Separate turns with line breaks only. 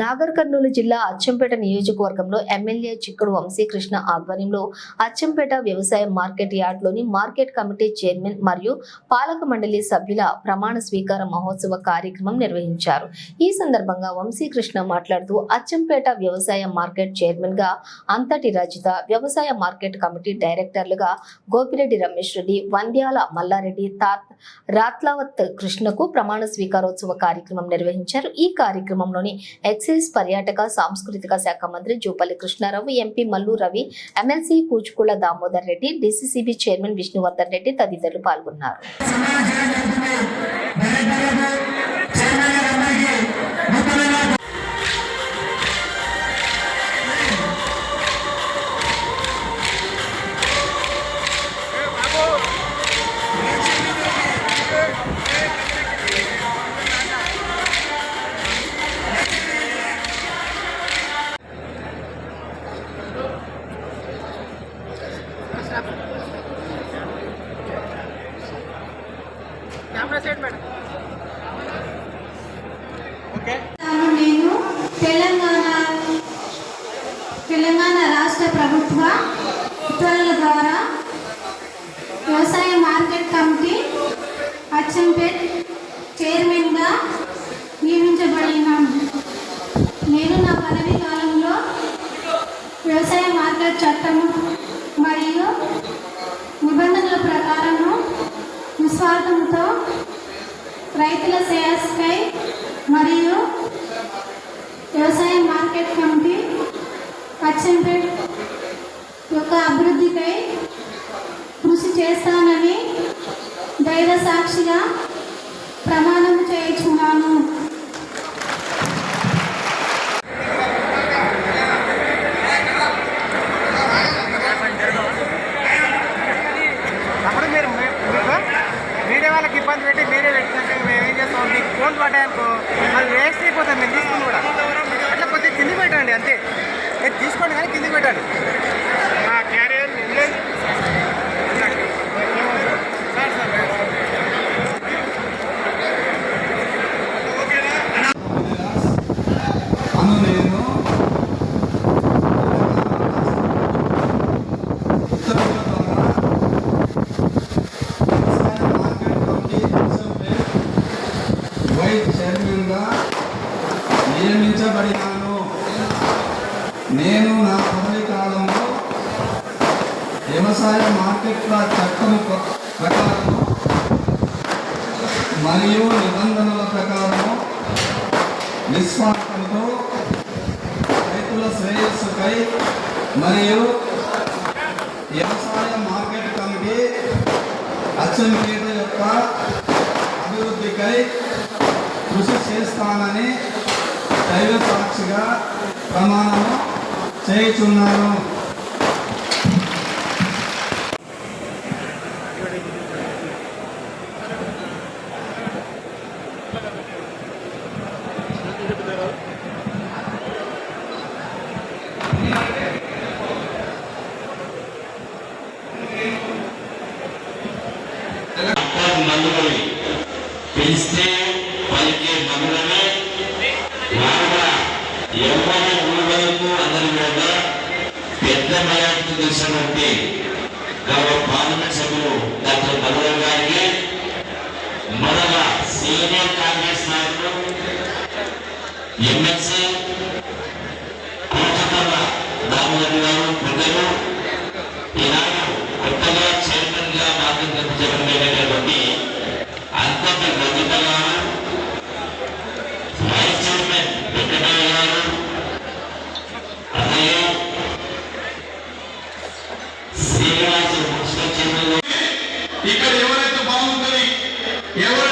నాగర్ కర్నూలు జిల్లా అచ్చంపేట నియోజకవర్గంలో ఎమ్మెల్యే చిక్కుడు వంశీకృష్ణ ఆధ్వర్యంలో అచ్చంపేట వ్యవసాయ మార్కెట్ యార్డ్లోని మార్కెట్ కమిటీ చైర్మన్ మరియు పాలక మండలి సభ్యుల ప్రమాణ స్వీకార మహోత్సవ కార్యక్రమం నిర్వహించారు. ఈ సందర్భంగా వంశీకృష్ణ మాట్లాడుతూ అచ్చంపేట వ్యవసాయ మార్కెట్ చైర్మన్గా అంతటి రజిత వ్యవసాయ మార్కెట్ కమిటీ డైరెక్టర్లుగా గోపిరెడ్డి రమేష్ రెడ్డి వంద్యాల మల్లారెడ్డి తాత్ రాత్లావత్ కృష్ణకు ప్రమాణ స్వీకారోత్సవ కార్యక్రమం నిర్వహించారు. ఈ కార్యక్రమంలోని ఎక్స్ ఎక్సైజ్ పర్యాటక సాంస్కృతిక శాఖ మంత్రి Jupally Krishnarao MP Mallu Ravi MLC Kuchukulla Damodar Reddy DCCB chairman Vishnuvardhan Reddy తదితరులు పాల్గొన్నారు.
అచ్చంపేట్ చైర్మన్గా నియమించబడినాను నేను నా పదవి కాలంలో వ్యవసాయ మార్కెట్ చట్టము మరియు నిబంధనల ప్రకారము నిస్వార్థంతో రైతుల శ్రేయస్కై మరియు వ్యవసాయ మార్కెట్ కమిటీ అచ్చంపేట్ యొక్క అభివృద్ధికై కృషి చేస్తాను. దైవ సాక్షిగా ప్రమాణం చేయించున్నాను.
అప్పుడు మీరు మీ- మీడియా వాళ్ళకి ఇబ్బంది పెట్టి మీరే పెట్టినాక మేము ఏం చేస్తాం? మీకు ఫోన్ పడ్డాయనుకో అది వేస్ట్ అయిపోతాం మేము తీసుకుని కూడా. అట్లా కొద్దిగా కింది పెట్టండి అంతే. మీరు తీసుకోండి కానీ కింది పెట్టండి క్యారియర్
అను నేను ఉత్తర్వుల ద్వారా వ్యవసాయ మార్కెట్ కమిటీ అసెంబ్లీ వైస్ చైర్మన్గా నియమించబడినాను. నేను నా పదవి కాలంలో వ్యవసాయ మార్కెట్ల చట్టం ప్ర- మరియు నిబంధనల ప్రకారం నిస్వార్థంతో రైతుల శ్రేయస్సుకై మరియు వ్యవసాయ మార్కెట్ కమిటీ అచ్చంపేట యొక్క అభివృద్ధికై కృషి చేస్తానని దైవ సాక్షిగా ప్రమాణం చేయుచున్నాను
అంతర్ ఎవరి ఊళ్ళకు అందరి మీద పెద్ద మెజార్టీ తెలిసినటువంటి గౌరవ పార్లమెంట్ సభ్యులు డాక్టర్ మధుర గారికి
ఎవరు